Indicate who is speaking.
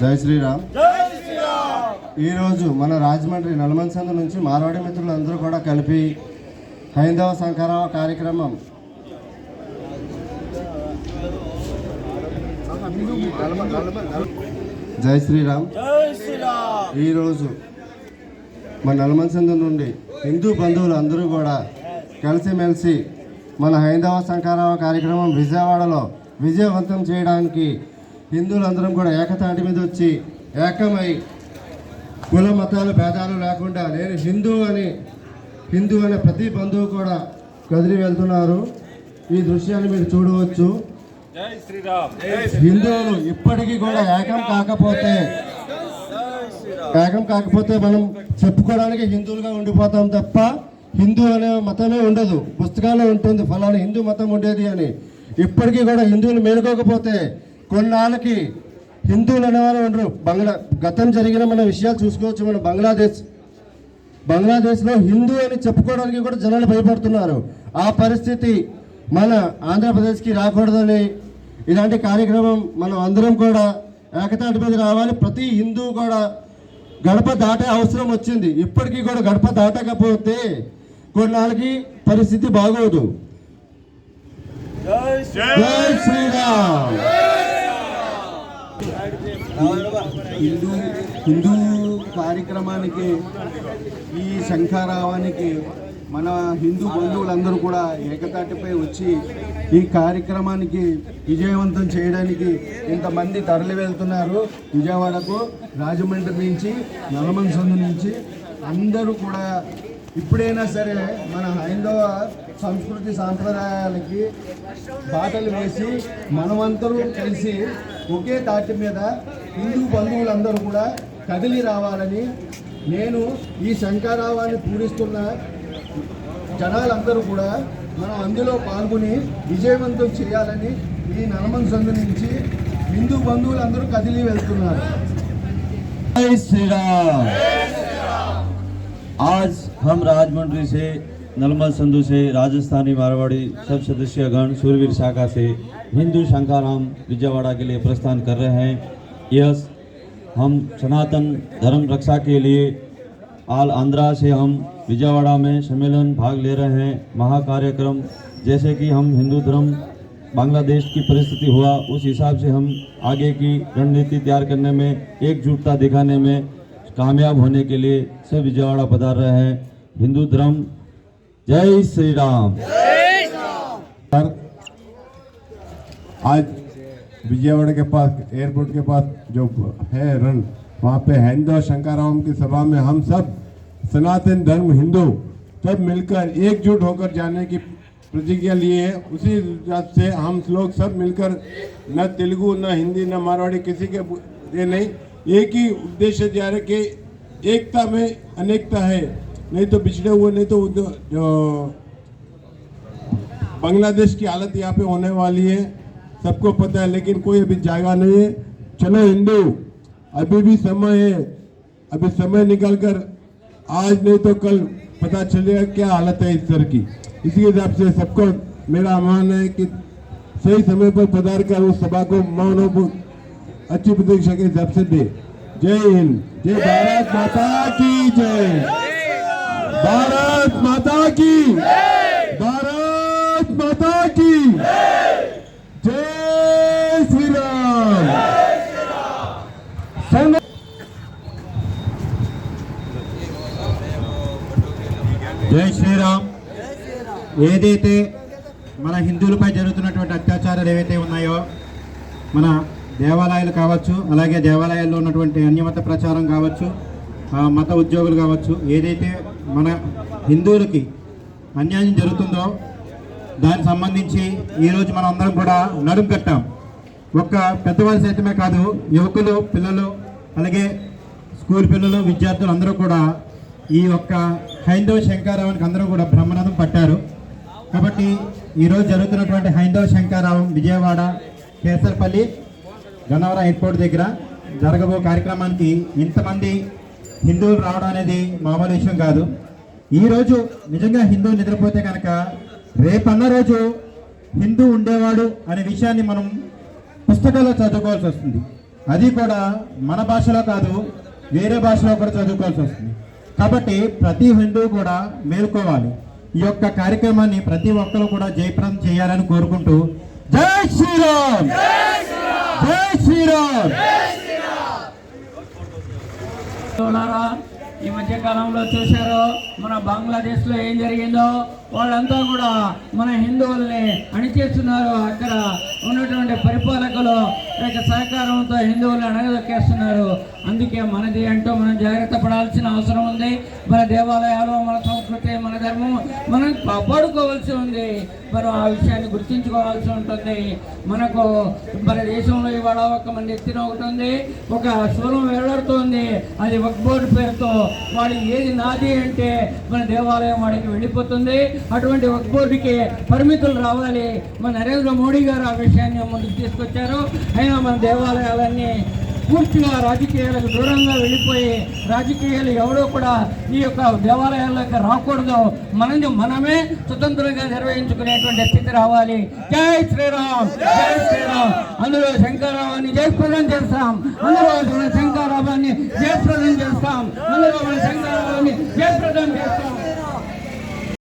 Speaker 1: జై శ్రీరామ్. ఈరోజు మన రాజమండ్రి నల్మన్ సందు నుంచి మార్వాడి మిత్రులు అందరూ కూడా కలిపి హైందవ సంకరవ కార్యక్రమం. జై శ్రీరామ్. ఈరోజు మన నల్మన్ సందు నుండి హిందూ బంధువులు అందరూ కూడా కలిసిమెలిసి మన హైందవ సంకారవ కార్యక్రమం విజయవాడలో విజయవంతం చేయడానికి హిందువులందరం కూడా ఏకతాటి మీద వచ్చి ఏకమై కుల మతాల భేదాలు లేకుండా నేను హిందూ అని హిందూ అనే ప్రతి బంధువు కూడా కదిలి వెళ్తున్నారు. ఈ దృశ్యాన్ని మీరు చూడవచ్చు.
Speaker 2: జై శ్రీరామ్.
Speaker 1: హిందువులు ఇప్పటికీ కూడా ఏకం కాకపోతే ఏకం కాకపోతే మనం చెప్పుకోవడానికి హిందువులుగా ఉండిపోతాం తప్ప హిందూ అనే మతమే ఉండదు. పుస్తకాల్లో ఉంటుంది ఫలానా హిందూ మతం ఉండేది అని. ఇప్పటికీ కూడా హిందువులు మేలుకోకపోతే కొన్నాళ్ళకి హిందువులు అనేవారు ఉండరు. బంగ్లా గతం జరిగిన మన విషయాలు చూసుకోవచ్చు మన బంగ్లాదేశ్. బంగ్లాదేశ్లో హిందూ అని చెప్పుకోవడానికి కూడా జనాలు భయపడుతున్నారు. ఆ పరిస్థితి మన ఆంధ్రప్రదేశ్కి రాకూడదని ఇలాంటి కార్యక్రమం మనం అందరం కూడా ఏకతాటి మీద రావాలి. ప్రతి హిందూ కూడా గడప దాటే అవసరం వచ్చింది. ఇప్పటికీ కూడా గడప దాటకపోతే కొన్నాళ్ళకి పరిస్థితి బాగోదు. జై శ్రీరామ్.
Speaker 3: హిందూ హిందూ కార్యక్రమానికి ఈ శంఖారావానికి మన హిందూ బంధువులందరూ కూడా ఏకతాటిపై వచ్చి ఈ కార్యక్రమానికి విజయవంతం చేయడానికి ఇంతమంది తరలి వెళ్తున్నారు. విజయవాడకు రాజమండ్రి నుంచి నల్లమన్ సందు నుంచి అందరూ కూడా ఇప్పుడైనా సరే మన హైందవ సంస్కృతి సాంప్రదాయాలకి బాటలు వేసి మనమంతరూ కలిసి ఒకే తాటి మీద హిందూ బంధువులందరూ కూడా కదిలి రావాలని నేను ఈ శంకారావాన్ని పూరిస్తున్న జనాలందరూ కూడా మనం అందులో పాల్గొని విజయవంతం చేయాలని ఈ నలమన్ సందు నుంచి హిందూ బంధువులందరూ కదిలి వెళ్తున్నారు
Speaker 4: जय श्री राम आज हम राजमंड्री से नलमल संधु से राजस्थानी मारवाड़ी सब सदस्यगण सूरवीर शाखा से हिंदू शंकाराम विजयवाड़ा के लिए प्रस्थान कर रहे हैं। यह हम सनातन धर्म रक्षा के लिए आल आंध्रा से हम विजयवाड़ा में सम्मेलन भाग ले रहे हैं। महाकार्यक्रम, जैसे कि हम हिंदू धर्म बांग्लादेश की परिस्थिति हुआ, उस हिसाब से हम आगे की रणनीति तैयार करने में, एकजुटता दिखाने में कामयाब होने के लिए सब विजयवाड़ा पधार रहे हैं। हिंदू धर्म जय श्री राम
Speaker 5: आज विजयवाड़ा के पास एयरपोर्ट के पास जो है रन वहाँ पे हैंदो शंकराम की सभा में हम सब सनातन धर्म हिंदू सब मिलकर एकजुट होकर जाने की प्रतिज्ञा लिए है। उसी से हम लोग सब मिलकर न तेलुगु न हिंदी न मारवाड़ी किसी के ये नहीं एक ही उद्देश्य जा रहे कि एकता में अनेकता है। नहीं तो पिछड़े हुए, नहीं तो जो बांग्लादेश की हालत यहाँ पे होने वाली है, सबको पता है, लेकिन कोई अभी जागा नहीं है। चलो हिंदू, अभी भी समय है। अभी समय निकाल कर आज नहीं तो कल पता चलेगा क्या हालत है इस तरह की। इसी हिसाब से सबको मेरा आह्वान है कि सही समय पर पधार कर उस सभा को मौन अच्छी प्रतीक्षा के हिसाब से दे। जय हिंद, जय भारत माता की जय। భారత్ మాతాకి భారత్ మాతాకి జై శ్రీరామ్
Speaker 6: జై శ్రీరామ్ ఏదైతే మన హిందువులపై జరుగుతున్నటువంటి అత్యాచారాలు ఏవైతే ఉన్నాయో మన దేవాలయాలు కావచ్చు అలాగే దేవాలయాల్లో ఉన్నటువంటి అన్యమత ప్రచారం కావచ్చు మత ఉద్యోగులు కావచ్చు ఏదైతే మన హిందువులకి అన్యాయం జరుగుతుందో దానికి సంబంధించి ఈరోజు మనం అందరం కూడా నడుం కట్టాం. ఒక్క పెద్దవాళ్ళు సైతమే కాదు యువకులు పిల్లలు అలాగే స్కూల్ పిల్లలు విద్యార్థులు అందరూ కూడా ఈ యొక్క హైందవ శంకారావానికి అందరూ కూడా బ్రహ్మనాథం పట్టారు. కాబట్టి ఈరోజు జరుగుతున్నటువంటి హైందవ శంకారావం విజయవాడ కేసర్పల్లి గన్నవరం ఎయిర్పోర్ట్ దగ్గర జరగబో కార్యక్రమానికి ఇంతమంది హిందువులు రావడం అనేది మామూలు విషయం కాదు. ఈరోజు నిజంగా హిందువు నిద్రపోతే కనుక రేపన్న రోజు హిందూ ఉండేవాడు అనే విషయాన్ని మనం పుస్తకాల్లో చదువుకోవాల్సి వస్తుంది. అది కూడా మన భాషలో కాదు వేరే భాషలో కూడా చదువుకోవాల్సి వస్తుంది. కాబట్టి ప్రతి హిందువు కూడా మేల్కోవాలి. ఈ యొక్క కార్యక్రమాన్ని ప్రతి ఒక్కరు కూడా జయప్రదం చేయాలని కోరుకుంటూ జై శ్రీరామ్! జై శ్రీరామ్!
Speaker 2: సోదరులారా, ఈ మధ్య కాలంలో చూశారు మన బంగ్లాదేశ్లో ఏం జరిగిందో వాళ్ళంతా కూడా మన హిందువుల్ని అణిచేస్తున్నారు. అక్కడ ఉన్నటువంటి పరిపాలకులు యొక్క సహకారంతో హిందువులు అణగదొక్కేస్తున్నారు. అందుకే మనది అంటూ మనం జాగ్రత్త పడాల్సిన అవసరం ఉంది. మన దేవాలయాలు మన మనం కాపాడుకోవాల్సి ఉంది. మనం ఆ విషయాన్ని గుర్తించుకోవాల్సి ఉంటుంది. మనకు మన దేశంలో ఇవాళ ఒక మన ఎత్తిన ఒకటి ఉంది. ఒక స్వరం వేలాడుతోంది. అది ఒక బోర్డు పేరుతో వాడు ఏది నాది అంటే మన దేవాలయం వాడికి వెళ్ళిపోతుంది. అటువంటి వక్బోర్డుకి పరిమితులు రావాలి. మన నరేంద్ర మోడీ గారు ఆ విషయాన్ని ముందుకు తీసుకొచ్చారు. అయినా మన దేవాలయాలన్నీ పూర్తిగా రాజకీయాలకు దూరంగా వెళ్ళిపోయి రాజకీయాలు ఎవరో కూడా ఈ యొక్క దేవాలయాల్లోకి రాకూడదు. మనని మనమే స్వతంత్రంగా నిర్వహించుకునేటువంటి స్థితి రావాలి. జై శ్రీరామ్ జై శ్రీరామ్. అందులో శంకరరావాన్ని జయప్రదం చేస్తాం. అందులో మన శంకరరావాన్ని జయప్రదం చేస్తాం. అందులో మన శంకరరావాన్ని జయప్రదం చేస్తాం.